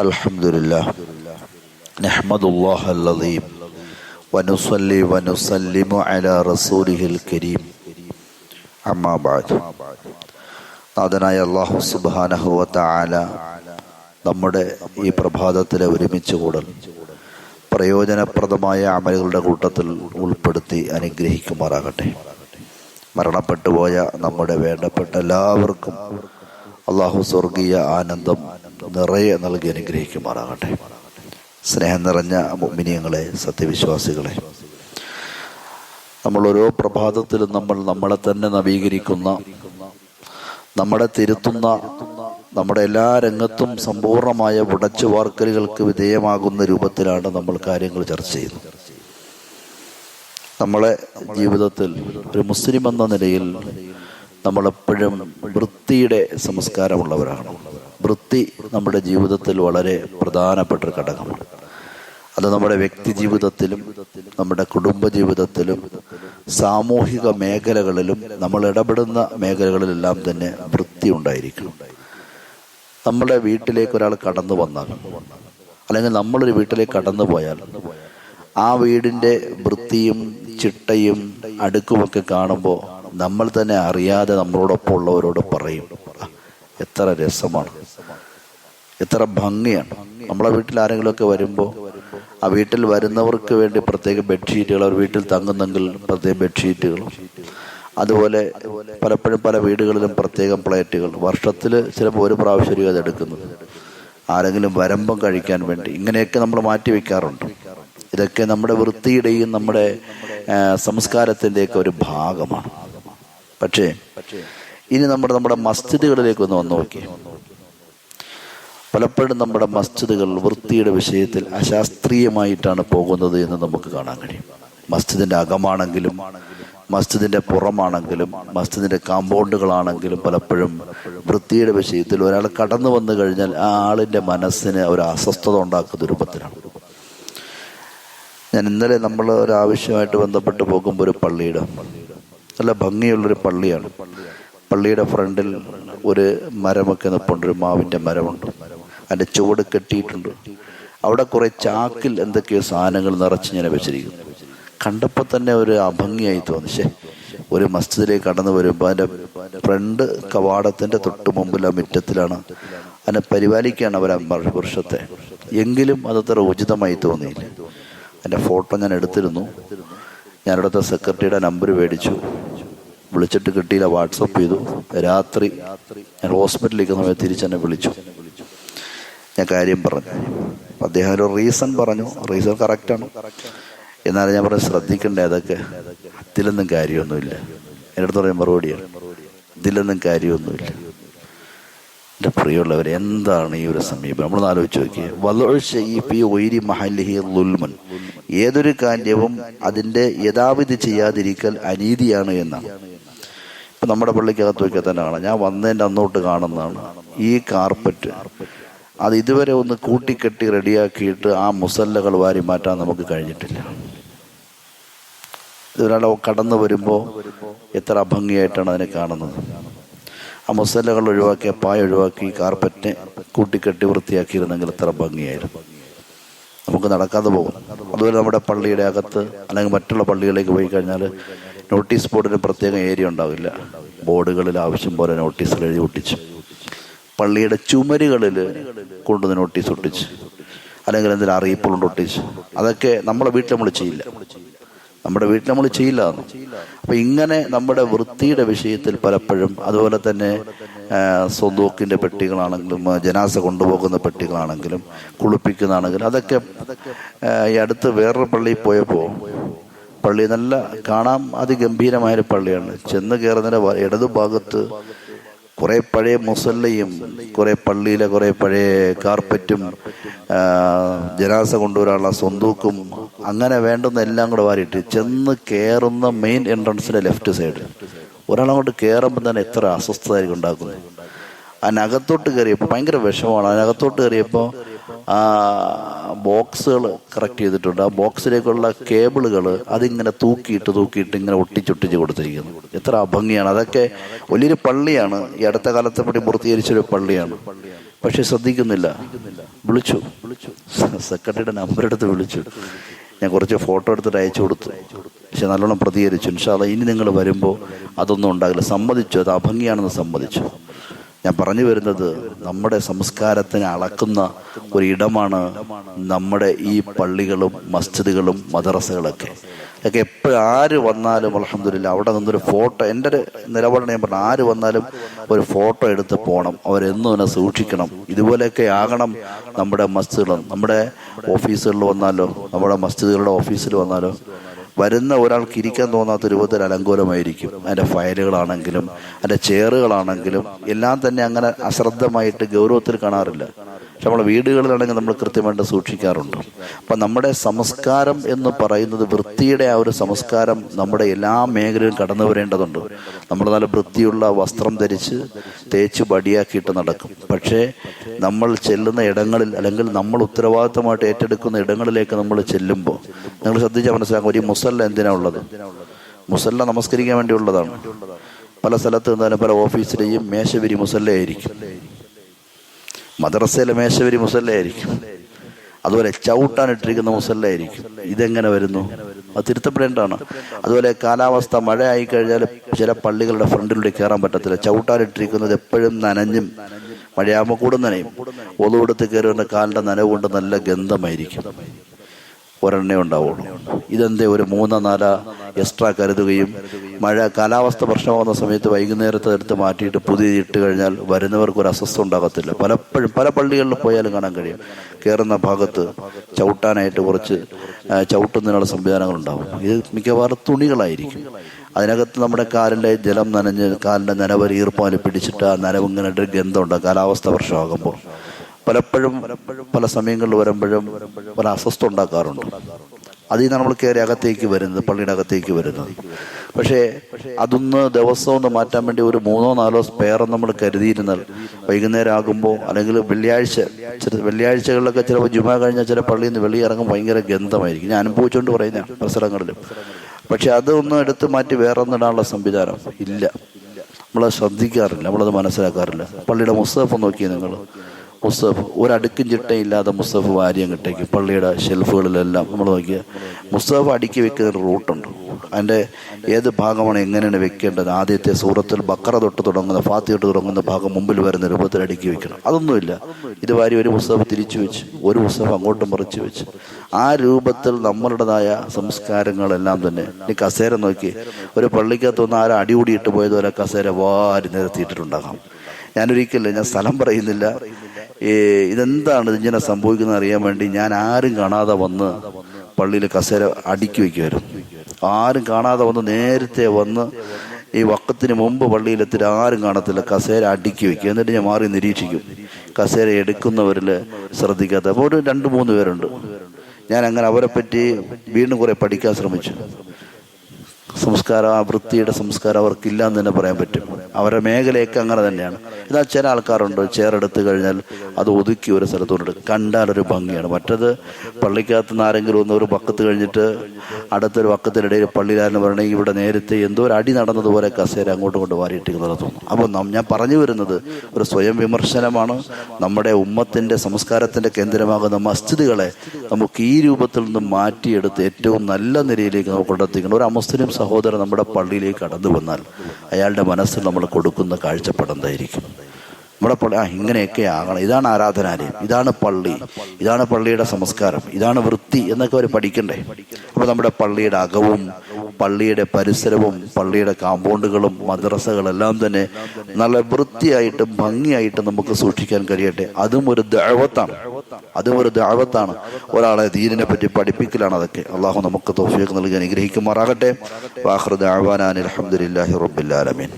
الحمد لله نحمد الله العظيم ونصلي ونسلم على رسوله الكريم أما بعد നാഥനായ അള്ളാഹു സുബാനഹുവ താല നമ്മുടെ ഈ പ്രഭാതത്തിലെ ഒരുമിച്ച് കൂടൽ പ്രയോജനപ്രദമായ അമലുകളുടെ കൂട്ടത്തിൽ ഉൾപ്പെടുത്തി അനുഗ്രഹിക്കുമാറാകട്ടെ മരണപ്പെട്ടുപോയ നമ്മുടെ വേണ്ടപ്പെട്ട എല്ലാവർക്കും അള്ളാഹു സ്വർഗീയ ആനന്ദം നിറയെ നൽകി അനുഗ്രഹിക്കുമാറാകട്ടെ. സ്നേഹം നിറഞ്ഞ മിനിയങ്ങളെ സത്യവിശ്വാസികളെ. നമ്മൾ ഓരോ പ്രഭാതത്തിലും നമ്മൾ നമ്മളെ തന്നെ നവീകരിക്കുന്ന നമ്മളെ തിരുത്തുന്ന നമ്മുടെ എല്ലാ രംഗത്തും സമ്പൂർണമായ ഉടച്ചു വാർക്കലുകൾക്ക് വിധേയമാകുന്ന രൂപത്തിലാണ് നമ്മൾ കാര്യങ്ങൾ ചർച്ച ചെയ്യുന്നത്. നമ്മളെ ജീവിതത്തിൽ ഒരു മുസ്ലിം എന്ന നിലയിൽ നമ്മളെപ്പോഴും വൃത്തിയുടെ സംസ്കാരമുള്ളവരാണ്. വൃത്തി നമ്മുടെ ജീവിതത്തിൽ വളരെ പ്രധാനപ്പെട്ട ഒരു ഘടകമാണ്. അത് നമ്മുടെ വ്യക്തി ജീവിതത്തിലും നമ്മുടെ കുടുംബ ജീവിതത്തിലും സാമൂഹിക മേഖലകളിലും നമ്മൾ ഇടപെടുന്ന മേഖലകളിലെല്ലാം തന്നെ വൃത്തി ഉണ്ടായിരിക്കണം. നമ്മുടെ വീട്ടിലേക്ക് ഒരാൾ കടന്നു വന്നാൽ അല്ലെങ്കിൽ നമ്മളൊരു വീട്ടിലേക്ക് കടന്നു പോയാൽ ആ വീടിന്റെ വൃത്തിയും ചിട്ടയും അടുക്കുമൊക്കെ കാണുമ്പോൾ നമ്മൾ തന്നെ അറിയാതെ നമ്മളോടൊപ്പം ഉള്ളവരോട് പറയും "ആ, എത്ര രസമാണ്. എത്ര ഭംഗിയാണ്. നമ്മളെ വീട്ടിൽ ആരെങ്കിലുമൊക്കെ വരുമ്പോൾ ആ വീട്ടിൽ വരുന്നവർക്ക് വേണ്ടി പ്രത്യേക ബെഡ്ഷീറ്റുകൾ അവർ വീട്ടിൽ തങ്ങുന്നെങ്കിൽ പ്രത്യേക ബെഡ്ഷീറ്റുകളും അതുപോലെ പലപ്പോഴും പല വീടുകളിലും പ്രത്യേകം പ്ലേറ്റുകൾ. വർഷത്തിൽ ചിലപ്പോൾ ഒരു പ്രാവശ്യം അത് എടുക്കുന്നത്. ആരെങ്കിലും വരമ്പം കഴിക്കാൻ വേണ്ടി. ഇങ്ങനെയൊക്കെ നമ്മൾ മാറ്റി വെക്കാറുണ്ട്. ഇതൊക്കെ നമ്മുടെ വൃത്തിയുടെയും നമ്മുടെ സംസ്കാരത്തിന്റെയൊക്കെ ഒരു ഭാഗമാണ്. പക്ഷേ ഇനി നമ്മുടെ നമ്മുടെ മസ്ജിദുകളിലേക്ക് ഒന്ന് വന്നു നോക്കി. പലപ്പോഴും നമ്മുടെ മസ്ജിദുകൾ വൃത്തിയുടെ വിഷയത്തിൽ അശാസ്ത്രീയമായിട്ടാണ് പോകുന്നത് എന്ന് നമുക്ക് കാണാൻ കഴിയും. മസ്ജിദിന്റെ അകമാണെങ്കിലും മസ്ജിദിന്റെ പുറമാണെങ്കിലും മസ്ജിദിന്റെ കാമ്പൗണ്ടുകളാണെങ്കിലും പലപ്പോഴും വൃത്തിയുടെ വിഷയത്തിൽ ഒരാൾ കടന്നു വന്നു കഴിഞ്ഞാൽ ആ ആളിന്റെ മനസ്സിന് ഒരു അസ്വസ്ഥത ഉണ്ടാക്കുന്ന രൂപത്തിലാണ്. ഞാൻ ഇന്നലെ നമ്മൾ ഒരു ആവശ്യമായിട്ട് ബന്ധപ്പെട്ട് പോകുമ്പോൾ ഒരു പള്ളിയുടെ നല്ല ഭംഗിയുള്ളൊരു പള്ളിയാണ്. പള്ളിയുടെ ഫ്രണ്ടിൽ ഒരു മരമൊക്കെ നിൽപ്പുണ്ട് ഒരു മാവിന്റെ മരമുണ്ട്. അതിന്റെ ചുവട് കെട്ടിയിട്ടുണ്ട്. അവിടെ കുറേ ചാക്കിൽ എന്തൊക്കെയോ സാധനങ്ങൾ നിറച്ച് ഞാൻ വെച്ചിരിക്കുന്നു. കണ്ടപ്പോൾ തന്നെ ഒരു അഭംഗിയായി തോന്നി. ശേ ഒരു മസ്ജിദിലേക്ക് കടന്നു വരുമ്പോൾ അതിന്റെ ഫ്രണ്ട് കവാടത്തിന്റെ തൊട്ട് മുമ്പിൽ ആ മുറ്റത്തിലാണ്. അതിനെ പരിപാലിക്കുകയാണ് അവർ ആ എങ്കിലും അതത്ര ഉചിതമായി തോന്നിയില്ല. എന്റെ ഫോട്ടോ ഞാൻ എടുത്തിരുന്നു. ഞാനിവിടുത്തെ സെക്രട്ടറിയുടെ നമ്പർ മേടിച്ചു. വിളിച്ചിട്ട് കിട്ടിയില്ല വാട്സപ്പ് ചെയ്തു. രാത്രി ഞാൻ ഹോസ്പിറ്റലിൽ ഇരിക്കുന്ന സമയത്ത് തിരിച്ചെന്നെ വിളിച്ചു. ഞാൻ കാര്യം പറഞ്ഞു. അദ്ദേഹം ഒരു റീസൺ പറഞ്ഞു. റീസൺ കറക്റ്റാണ് എന്നാലും ഞാൻ പറഞ്ഞു ശ്രദ്ധിക്കണ്ടേ അതൊക്കെ. ഇതിലൊന്നും കാര്യമൊന്നുമില്ല. എന്റെ അടുത്ത് പറയാൻ മറുപടിയാണ് ഇതിലൊന്നും കാര്യമൊന്നുമില്ല. എന്റെ പ്രിയമുള്ളവർ എന്താണ് ഈ ഒരു സമീപനം? നമ്മൾ ആലോചിച്ച് നോക്കിയേ. വലോഴ്ച ഒയിരി ഏതൊരു കാര്യവും അതിന്റെ യഥാവിധി ചെയ്യാതിരിക്കൽ അനീതിയാണ് എന്നാണ്. നമ്മുടെ പള്ളിക്കകത്ത് വയ്ക്കാൻ തന്നെ കാണാം ഞാൻ വന്നതിന്റെ അന്നോട്ട് കാണുന്നതാണ് ഈ കാർപ്പറ്റ്. അത് ഇതുവരെ ഒന്ന് കൂട്ടിക്കെട്ടി റെഡിയാക്കിയിട്ട് ആ മുസല്ലകൾ വാരി മാറ്റാൻ നമുക്ക് കഴിഞ്ഞിട്ടില്ല. ഇതൊരാളെ കടന്നു വരുമ്പോൾ എത്ര ഭംഗിയായിട്ടാണ് അതിനെ കാണുന്നത്. ആ മുസല്ലകൾ ഒഴിവാക്കി പായ ഒഴിവാക്കി കാർപ്പറ്റിനെ കൂട്ടിക്കെട്ടി വൃത്തിയാക്കിയിരുന്നെങ്കിൽ എത്ര ഭംഗിയായിരുന്നു. നമുക്ക് നടക്കാതെ പോകും. അതുപോലെ നമ്മുടെ പള്ളിയുടെ അകത്ത് അല്ലെങ്കിൽ മറ്റുള്ള പള്ളികളിലേക്ക് പോയി കഴിഞ്ഞാൽ നോട്ടീസ് ബോർഡിന് പ്രത്യേക ഏരിയ ഉണ്ടാവില്ല. ബോർഡുകളിൽ ആവശ്യം പോലെ നോട്ടീസുകൾ എഴുതി ഒട്ടിച്ച്. പള്ളിയുടെ ചുമരുകളിൽ കൊണ്ടുവന്ന് നോട്ടീസ് ഒട്ടിച്ച്. അല്ലെങ്കിൽ എന്തെങ്കിലും അറിയിപ്പുകൾ ഒട്ടിച്ച്. അതൊക്കെ നമ്മളെ വീട്ടിൽ നമ്മൾ ചെയ്യില്ല. നമ്മുടെ വീട്ടിൽ നമ്മൾ ചെയ്യില്ല അപ്പൊ ഇങ്ങനെ നമ്മുടെ വൃത്തിയുടെ വിഷയത്തിൽ പലപ്പോഴും അതുപോലെ തന്നെ സ്വന്തോക്കിന്റെ പെട്ടികളാണെങ്കിലും ജനാസ കൊണ്ടുപോകുന്ന പെട്ടികളാണെങ്കിലും കുളിപ്പിക്കുന്നതാണെങ്കിലും അതൊക്കെ ഈ അടുത്ത് വേറൊരു പള്ളിയിൽ പോയപ്പോൾ പള്ളി നല്ല കാണാൻ അതിഗംഭീരമായൊരു പള്ളിയാണ്. ചെന്ന് കയറുന്നതിന്റെ ഇടതുഭാഗത്ത് കുറേ പഴയ മുസല്ലയും കുറേ പള്ളിയിലെ കുറേ പഴയ കാർപ്പറ്റും ജനാസ കൊണ്ടുവരാനുള്ള സ്വന്തൂക്കും അങ്ങനെ വേണ്ടുന്ന എല്ലാം കൂടെ വാരിയിട്ട് ചെന്ന് കയറുന്ന മെയിൻ എൻട്രൻസിന്റെ ലെഫ്റ്റ് സൈഡ്. ഒരാളങ്ങോട്ട് കയറുമ്പോൾ തന്നെ എത്ര അസ്വസ്ഥതായിരിക്കും ഉണ്ടാക്കുന്നത്. അതിനകത്തോട്ട് കയറിയപ്പോൾ ഭയങ്കര വിഷമമാണ്. അതിനകത്തോട്ട് കയറിയപ്പോൾ ആ ബോക്സുകൾ കറക്റ്റ് ചെയ്തിട്ടുണ്ട്. ആ ബോക്സിലേക്കുള്ള കേബിളുകൾ അതിങ്ങനെ തൂക്കിയിട്ട് തൂക്കിയിട്ട് ഇങ്ങനെ ഒട്ടിച്ചൊട്ടിച്ച് കൊടുത്തിരിക്കുന്നു. എത്ര അഭംഗിയാണ് അതൊക്കെ വലിയൊരു പള്ളിയാണ്. ഈ അടുത്ത കാലത്തെ പടി പൂർത്തീകരിച്ചൊരു പള്ളിയാണ്. പക്ഷെ ശ്രദ്ധിക്കുന്നില്ല. വിളിച്ചു. സെക്രട്ടറിയുടെ നമ്പർ എടുത്ത് വിളിച്ചു. ഞാൻ കുറച്ച് ഫോട്ടോ എടുത്തിട്ട് അയച്ചു കൊടുത്തു. പക്ഷെ നല്ലോണം പ്രതികരിച്ചു. ഇൻഷാല്ല ഇനി നിങ്ങൾ വരുമ്പോൾ അതൊന്നും ഉണ്ടാകില്ല. സമ്മതിച്ചു. അത് അഭംഗിയാണെന്ന് സമ്മതിച്ചു. ഞാൻ പറഞ്ഞു വരുന്നത് നമ്മുടെ സംസ്കാരത്തിനെ അളക്കുന്ന ഒരിടമാണ് നമ്മുടെ ഈ പള്ളികളും മസ്ജിദുകളും മദ്രസകളൊക്കെ. ഒക്കെ എപ്പോഴും ആര് വന്നാലും അലഹമില്ല അവിടെ നിന്നൊരു ഫോട്ടോ എന്റെ ഒരു നിലപാട് ഞാൻ പറഞ്ഞു ആര് വന്നാലും ഒരു ഫോട്ടോ എടുത്ത് പോകണം അവരെന്നും അതിനെ സൂക്ഷിക്കണം. ഇതുപോലെയൊക്കെ ആകണം നമ്മുടെ മസ്ജിദുകൾ നമ്മുടെ ഓഫീസുകളിൽ വന്നാലോ നമ്മുടെ മസ്ജിദുകളുടെ ഓഫീസിൽ വന്നാലോ വരുന്ന ഒരാൾക്ക് ഇരിക്കാൻ തോന്നാത്ത രൂപത്തിൽ അലങ്കോലമായിരിക്കും. അതിന്റെ ഫയലുകളാണെങ്കിലും അതിന്റെ ചെയറുകളാണെങ്കിലും എല്ലാം തന്നെ അങ്ങനെ അശ്രദ്ധമായിട്ട് ഗൗരവത്തിൽ കാണാറില്ല. പക്ഷെ നമ്മൾ വീടുകളിലാണെങ്കിൽ നമ്മൾ കൃത്യമായിട്ട് സൂക്ഷിക്കാറുണ്ട്. അപ്പം നമ്മുടെ സംസ്കാരം എന്ന് പറയുന്നത് വൃത്തിയുടെ ആ ഒരു സംസ്കാരം നമ്മുടെ എല്ലാ മേഖലയിലും കടന്നു വരേണ്ടതുണ്ട്. നമ്മൾ നല്ല വൃത്തിയുള്ള വസ്ത്രം ധരിച്ച് തേച്ച് ബടിയാക്കിയിട്ട് നടക്കും. പക്ഷേ നമ്മൾ ചെല്ലുന്ന ഇടങ്ങളിൽ അല്ലെങ്കിൽ നമ്മൾ ഉത്തരവാദിത്തമായിട്ട് ഏറ്റെടുക്കുന്ന ഇടങ്ങളിലേക്ക് നമ്മൾ ചെല്ലുമ്പോൾ നിങ്ങൾ ശ്രദ്ധിച്ചാൽ മനസ്സിലാക്കും ഒരു മുസല്ല എന്തിനാ ഉള്ളത്? മുസല്ല നമസ്കരിക്കാൻ വേണ്ടിയുള്ളതാണ് പല സ്ഥലത്ത് നിന്നാലും പല ഓഫീസിലെയും മേശവിരി മുസല്ലയായിരിക്കും. മദ്രസയിലെ മേശവരി മുസല്ല മുസല്ലയായിരിക്കും അതുപോലെ ചവിട്ടാൻ ഇട്ടിരിക്കുന്ന മുസല്ലയായിരിക്കും ഇതെങ്ങനെ വരുന്നു? അത് തിരുത്തപ്പെടേണ്ടതാണ്. അതുപോലെ കാലാവസ്ഥ മഴ ആയി കഴിഞ്ഞാൽ ചില പള്ളികളുടെ ഫ്രണ്ടിലൂടെ കയറാൻ പറ്റത്തില്ല. ചവിട്ടാൻ ഇട്ടിരിക്കുന്നത് എപ്പോഴും നനഞ്ഞും മഴയാകുമ്പോൾ കൂടുന്നനയും ഒതുകൊടുത്ത് കയറുന്ന കാലിന്റെ നനവ് കൊണ്ട് നല്ല ഗന്ധമായിരിക്കും. ഒരെണ്ണേ ഉണ്ടാവുള്ളൂ. ഇതെന്തേ ഒരു മൂന്നോ നാലോ എക്സ്ട്രാ കരുതുകയും മഴ കാലാവസ്ഥ പ്രശ്നമാകുന്ന സമയത്ത് വൈകുന്നേരത്തെ എടുത്ത് മാറ്റിയിട്ട് പുതിയ ഇട്ട് കഴിഞ്ഞാൽ വരുന്നവർക്ക് ഒരു അസ്വസ്ഥ ഉണ്ടാകത്തില്ല. പലപ്പോഴും പല പള്ളികളിൽ പോയാലും കാണാൻ കഴിയും. കയറുന്ന ഭാഗത്ത് ചവിട്ടാനായിട്ട് കുറച്ച് ചവിട്ടുന്നതിനുള്ള സംവിധാനങ്ങൾ ഉണ്ടാവും ഇത് മിക്കവാറും തുണികളായിരിക്കും. അതിനകത്ത് നമ്മുടെ കാലിന്റെ ജലം നനഞ്ഞ് കാലിന്റെ നനവരി ഈർപ്പാൽ പിടിച്ചിട്ട് ആ നനവ് ഇങ്ങനെ ഒരു ഗന്ധമുണ്ട്. കാലാവസ്ഥ പ്രശ്നമാകുമ്പോൾ. പലപ്പോഴും പല സമയങ്ങളിൽ വരുമ്പോഴും പല അസ്വസ്ഥ ഉണ്ടാക്കാറുണ്ട്. അതിൽ നിന്ന് നമ്മൾ കയറി അകത്തേക്ക് വരുന്നത് പള്ളിയുടെ അകത്തേക്ക് വരുന്നത്. പക്ഷേ അതൊന്ന് ദിവസം ഒന്ന് മാറ്റാൻ വേണ്ടി ഒരു മൂന്നോ നാലോ സ്പെയർ നമ്മൾ കരുതിയിരുന്നാൽ വൈകുന്നേരം ആകുമ്പോൾ അല്ലെങ്കിൽ വെള്ളിയാഴ്ച വെള്ളിയാഴ്ചകളിലൊക്കെ ചിലപ്പോൾ ജുമ കഴിഞ്ഞാൽ ചില പള്ളിയിൽ നിന്ന് വെളി ഇറങ്ങും ഭയങ്കര ഗന്ധമായിരിക്കും. ഞാൻ അനുഭവിച്ചുകൊണ്ട് പറയുന്ന പല പക്ഷെ അതൊന്നും എടുത്ത് മാറ്റി വേറെ ഒന്നിടാനുള്ള സംവിധാനം ഇല്ല. നമ്മളത് ശ്രദ്ധിക്കാറില്ല നമ്മളത് മനസ്സിലാക്കാറില്ല. പള്ളിയുടെ മുസ്തഫ് നോക്കി നിങ്ങൾ. മുസ്തഫ് ഒരടുക്കും ചിട്ടയില്ലാതെ മുസ്തഫ് വാരി അങ്ങോട്ടേക്ക് പള്ളിയുടെ ഷെൽഫുകളിലെല്ലാം നമ്മൾ നോക്കിയ മുസ്തഫ് അടുക്കി വെക്കുന്ന റൂട്ടുണ്ട് അതിന്റെ ഏത് ഭാഗമാണ് എങ്ങനെയാണ് വെക്കേണ്ടത്? ആദ്യത്തെ സൂറത്തിൽ ബക്കറ തൊട്ട് തുടങ്ങുന്ന ഫാത്തി തൊട്ട് തുടങ്ങുന്ന ഭാഗം മുമ്പിൽ വരുന്ന രൂപത്തിൽ അടുക്കി വെക്കണം. അതൊന്നുമില്ല. ഇത് വാരി ഒരു പുസ്തകം തിരിച്ചു വെച്ച് ഒരു പുസ്തകം അങ്ങോട്ടും മറിച്ചു വെച്ച്. ആ രൂപത്തിൽ നമ്മളുടേതായ സംസ്കാരങ്ങളെല്ലാം തന്നെ ഈ കസേര നോക്കി ഒരു പള്ളിക്കകത്ത് വന്ന് ആരും അടികൂടിയിട്ട് പോയതുപോലെ കസേര വാരി നിരത്തിയിട്ടിട്ടുണ്ടാകാം ഞാനൊരിക്കലും ഞാൻ സ്ഥലം പറയുന്നില്ല. ഇതെന്താണ് ഇതിങ്ങനെ സംഭവിക്കുന്നത് അറിയാൻ വേണ്ടി ഞാൻ ആരും കാണാതെ വന്ന് പള്ളിയിൽ കസേര അടുക്കി വയ്ക്കുമായിരുന്നു ആരും കാണാതെ വന്ന് നേരത്തെ വന്ന് ഈ വക്കത്തിന് മുമ്പ് പള്ളിയിലെത്തിട്ട് ആരും കാണത്തില്ല കസേര അടുക്കി വയ്ക്കും എന്നിട്ട് ഞാൻ മാറി നിരീക്ഷിക്കും. കസേര എടുക്കുന്നവരിൽ ശ്രദ്ധിക്കാത്ത അപ്പോൾ ഒരു രണ്ട് മൂന്ന് പേരുണ്ട്. ഞാൻ അങ്ങനെ അവരെ പറ്റി വീണ്ടും കുറെ പഠിക്കാൻ ശ്രമിച്ചു. സംസ്കാരം ആ വൃത്തിയുടെ സംസ്കാരം അവർക്കില്ല എന്ന് തന്നെ പറയാൻ പറ്റും. അവരുടെ മേഖലയൊക്കെ അങ്ങനെ തന്നെയാണ്. എന്നാൽ ചില ആൾക്കാരുണ്ട് ചേറെടുത്ത് കഴിഞ്ഞാൽ അത് ഒതുക്കി ഒരു സ്ഥലത്തോട്ട് ഒരു ഭംഗിയാണ്. മറ്റത് പള്ളിക്കകത്ത് നിന്ന് ആരെങ്കിലും ഒന്ന് ഒരു പക്കത്ത് കഴിഞ്ഞിട്ട് അടുത്തൊരു പക്കത്തിനിടയിൽ പള്ളിയിലാരെന്ന് പറയണമെങ്കിൽ ഇവിടെ നേരത്തെ എന്തോ ഒരു അടി നടന്നതുപോലെ കസേര അങ്ങോട്ടും കൊണ്ട് വാരിയിട്ടിരിക്കുന്നത് തോന്നുന്നു. അപ്പോൾ ഞാൻ പറഞ്ഞു വരുന്നത് ഒരു സ്വയം വിമർശനമാണ്. നമ്മുടെ ഉമ്മത്തിന്റെ സംസ്കാരത്തിന്റെ കേന്ദ്രമാകുന്ന മസ്ജിദുകളെ നമുക്ക് ഈ രൂപത്തിൽ നിന്ന് മാറ്റിയെടുത്ത് ഏറ്റവും നല്ല നിലയിലേക്ക് നമുക്ക് കൊണ്ടെത്തിക്കണം. ഒരു അമുസ്ലിം സഹോദരൻ നമ്മുടെ പള്ളിയിലേക്ക് കടന്നു വന്നാൽ അയാളുടെ മനസ്സിൽ നമ്മൾ കൊടുക്കുന്ന കാഴ്ചപ്പാട് എന്തായിരിക്കും? നമ്മുടെ പള്ളി ആ ഇങ്ങനെയൊക്കെ ആകണം. ഇതാണ് ആരാധനാലയം. ഇതാണ് പള്ളി. ഇതാണ് പള്ളിയുടെ സംസ്കാരം. ഇതാണ് വൃത്തി എന്നൊക്കെ അവർ പഠിക്കണ്ടേ? അപ്പോൾ നമ്മുടെ പള്ളിയുടെ അകവും പള്ളിയുടെ പരിസരവും പള്ളിയുടെ കാമ്പൗണ്ടുകളും മദ്രസകളെല്ലാം തന്നെ നല്ല വൃത്തിയായിട്ടും ഭംഗിയായിട്ടും നമുക്ക് സൂക്ഷിക്കാൻ കഴിയട്ടെ. അതും ഒരു ദഴവത്താണ് അതും ഒരു ദാവത്താണ്. ഒരാളെ ദീനിനെ പറ്റി പഠിപ്പിക്കലാണ് അതൊക്കെ. അള്ളാഹു നമുക്ക് തോഫിയൊക്കെ നൽകി അനുഗ്രഹിക്കുമാറാകട്ടെ. വാഹൃദ് ആവാനാൻ അലഹമുല്ലാഹി റബ്ബില്ലാലമീൻ